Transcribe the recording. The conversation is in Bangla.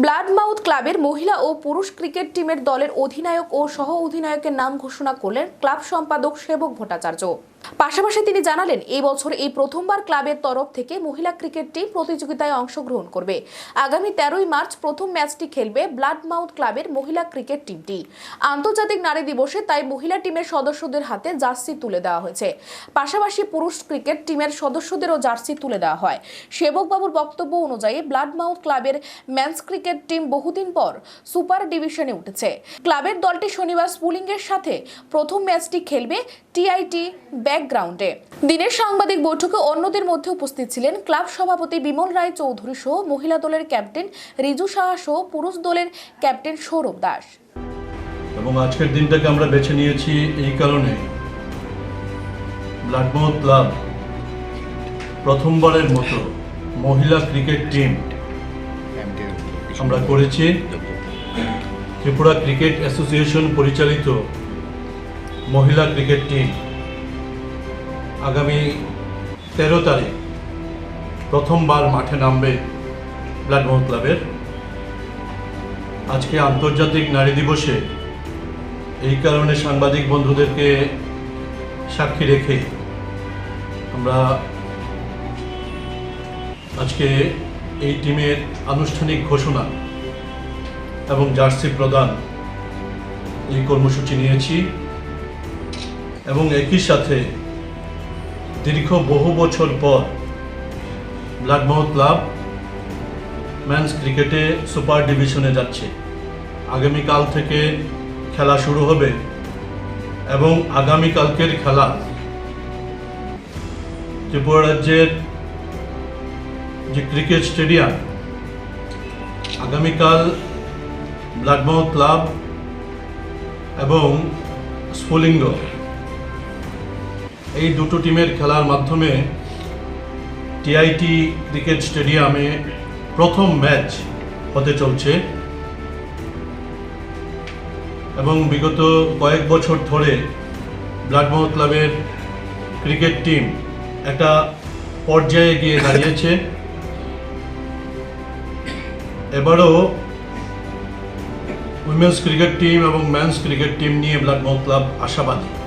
ব্লাডমাউথ ক্লাবের মহিলা ও পুরুষ ক্রিকেট টিমের দলের অধিনায়ক ও সহ অধিনায়কের নাম ঘোষণা করলেন ক্লাব সম্পাদক সেবক ভট্টাচার্য। পাশাপাশি তিনি জানালেন, এই বছর এই প্রথমবার ক্লাবের তরফ থেকে মহিলা ক্রিকেট টিম প্রতিযোগিতায় অংশগ্রহণ করবে। আগামী তেরোই মার্চ প্রথম ম্যাচটি খেলবে ব্লাডমাউথ ক্লাবের মহিলা ক্রিকেট টিমটি। আন্তর্জাতিক নারী দিবসে তাই মহিলা টিমের সদস্যদের হাতে জার্সি তুলে দেওয়া হয়েছে। পাশাপাশি পুরুষ ক্রিকেট টিমের সদস্যদেরও জার্সি তুলে দেওয়া হয়। সেবকবাবুর বক্তব্য অনুযায়ী ব্লাডমাউথ ক্লাবের ম্যান্স ক্রিকেট টিম বহুদিন পর সুপার ডিভিশনে উঠেছে। ক্লাবের দলটি শনিবার স্পুলিংয়ের সাথে প্রথম ম্যাচটি খেলবে টিআইটি ব্যাকগ্রাউন্ডে। দিনের সাংবাদিক বৈঠকে অন্যদের মধ্যে উপস্থিত ছিলেন ক্লাব সভাপতি বিমল রায় চৌধুরী সহ মহিলা দলের ক্যাপ্টেন রিজু সাহা সহ পুরুষ দলের ক্যাপ্টেন সৌরভ দাস। এবং আজকের দিনটাকে আমরা বেছে নিয়েছি এই কারণে ব্লাডমাউথ ক্লাব প্রথমবারের মতো মহিলা ক্রিকেট টিম আমরা করেছি। ত্রিপুরা ক্রিকেট অ্যাসোসিয়েশন পরিচালিত মহিলা ক্রিকেট টিম। আগামী তেরো তারিখ প্রথমবার মাঠে নামবে ব্লাডমাউথ ক্লাবের। আজকে আন্তর্জাতিক নারী দিবসে এই কারণে সাংবাদিক বন্ধুদেরকে সাক্ষী রেখে আমরা আজকে এই টিমের আনুষ্ঠানিক ঘোষণা এবং জার্সি প্রদান এই কর্মসূচি নিয়েছি এবং একই সাথে দীর্ঘ বহু বছর পর ব্লাডমাউথ ক্লাব ম্যানস ক্রিকেটে সুপার ডিভিশনে যাচ্ছে। আগামীকাল থেকে খেলা শুরু হবে এবং আগামীকালকের খেলা ত্রিপুরা রাজ্যের যে ক্রিকেট স্টেডিয়াম, আগামীকাল ব্লাডমাউথ ক্লাব এবং স্ফুলিঙ্গ এই দুটো টিমের খেলার মাধ্যমে টিআইটি ক্রিকেট স্টেডিয়ামে প্রথম ম্যাচ হতে চলছে। এবং বিগত কয়েক বছর ধরে ব্লাডমাউথ ক্লাবের ক্রিকেট টিম একটা পর্যায়ে গিয়ে দাঁড়িয়েছে। এবারও উইমেন্স ক্রিকেট টিম এবং মেন্স ক্রিকেট টিম নিয়ে ব্লাডমাউথ ক্লাব আশাবাদী।